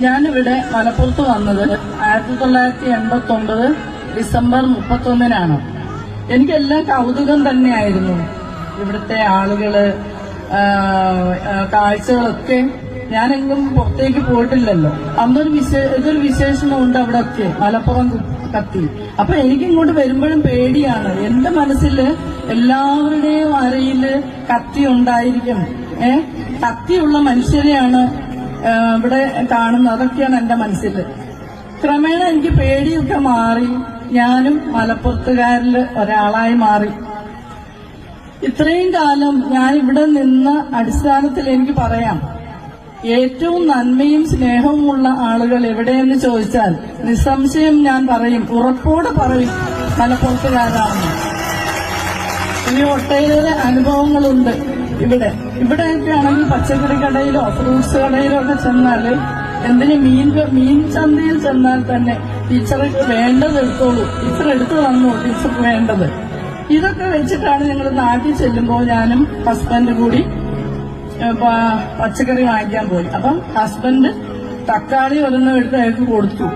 ഞാനിവിടെ മലപ്പുറത്ത് വന്നത് ആയിരത്തി തൊള്ളായിരത്തി എൺപത്തി ഒമ്പത് ഡിസംബർ മുപ്പത്തൊന്നിനാണ്. എനിക്കെല്ലാം കൗതുകം തന്നെയായിരുന്നു. ഇവിടുത്തെ ആളുകൾ കാഴ്ചകളൊക്കെ ഞാനെങ്ങും പുറത്തേക്ക് പോയിട്ടില്ലല്ലോ. അന്നൊരു വിശേ ഇതൊരു വിശേഷമുണ്ട് അവിടെ ഒക്കെ മലപ്പുറം കത്തി. അപ്പൊ എനിക്കിങ്ങോട്ട് വരുമ്പോഴും പേടിയാണ്. എന്റെ മനസ്സിൽ എല്ലാവരുടെയും അരയിൽ കത്തി ഉണ്ടായിരിക്കും. ഏ? കത്തിയുള്ള മനുഷ്യരെയാണ് ഇവിടെ കാണുന്നത് അതൊക്കെയാണ് എന്റെ മനസ്സിൽ. ക്രമേണ എനിക്ക് പേടിയൊക്കെ മാറി. ഞാനും മലപ്പുറത്തുകാരിൽ ഒരാളായി മാറി. ഇത്രയും കാലം ഞാൻ ഇവിടെ നിന്ന അടിസ്ഥാനത്തിൽ എനിക്ക് പറയാം. ഏറ്റവും നന്മയും സ്നേഹവുമുള്ള ആളുകൾ എവിടെയെന്ന് ചോദിച്ചാൽ നിസ്സംശയം ഞാൻ പറയും ഉറപ്പോടെ പറയും മലപ്പുറത്തുകാരാണെന്ന്. ഇനി ഒട്ടേറെ അനുഭവങ്ങളുണ്ട് ഇവിടെ. ഇവിടെയൊക്കെ ആണെങ്കിൽ പച്ചക്കറി കടയിലോ ഫ്രൂട്ട്സ് കടയിലോ ഒക്കെ ചെന്നാൽ എന്തിന് മീൻ മീൻ ചന്തയിൽ ചെന്നാൽ തന്നെ ടീച്ചർക്ക് വേണ്ടത് എടുത്തോളൂ. ടീച്ചർ എടുത്തു തന്നു ടീച്ചർക്ക് വേണ്ടത്. ഇതൊക്കെ വെച്ചിട്ടാണ് ഞങ്ങൾ നാട്ടിൽ ചെല്ലുമ്പോൾ ഞാനും ഹസ്ബൻഡ് കൂടി പച്ചക്കറി വാങ്ങിക്കാൻ പോയി. അപ്പം ഹസ്ബൻഡ് തക്കാളി ഒരെണ്ണം എടുത്ത് അയാൾക്ക് കൊടുത്തു.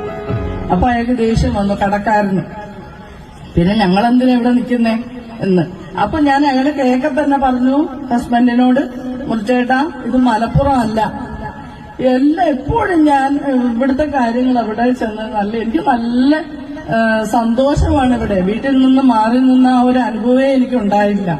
അപ്പൊ അയാൾക്ക് ദേഷ്യം വന്നു കടക്കാരന്. പിന്നെ ഞങ്ങൾ എന്തിനാ ഇവിടെ നിൽക്കുന്നേ എന്ന്. അപ്പൊ ഞാൻ അങ്ങനെ കേക്കെ തന്നെ പറഞ്ഞു ഹസ്ബൻഡിനോട് മുറിച്ചേട്ടാ ഇത് മലപ്പുറം അല്ല. എല്ലാം എപ്പോഴും ഞാൻ ഇവിടുത്തെ കാര്യങ്ങൾ അവിടെ ചെന്ന് നല്ല എനിക്ക് നല്ല സന്തോഷമാണ് ഇവിടെ. വീട്ടിൽ നിന്ന് മാറി നിന്ന ആ ഒരു അനുഭവമേ എനിക്ക് ഉണ്ടായില്ല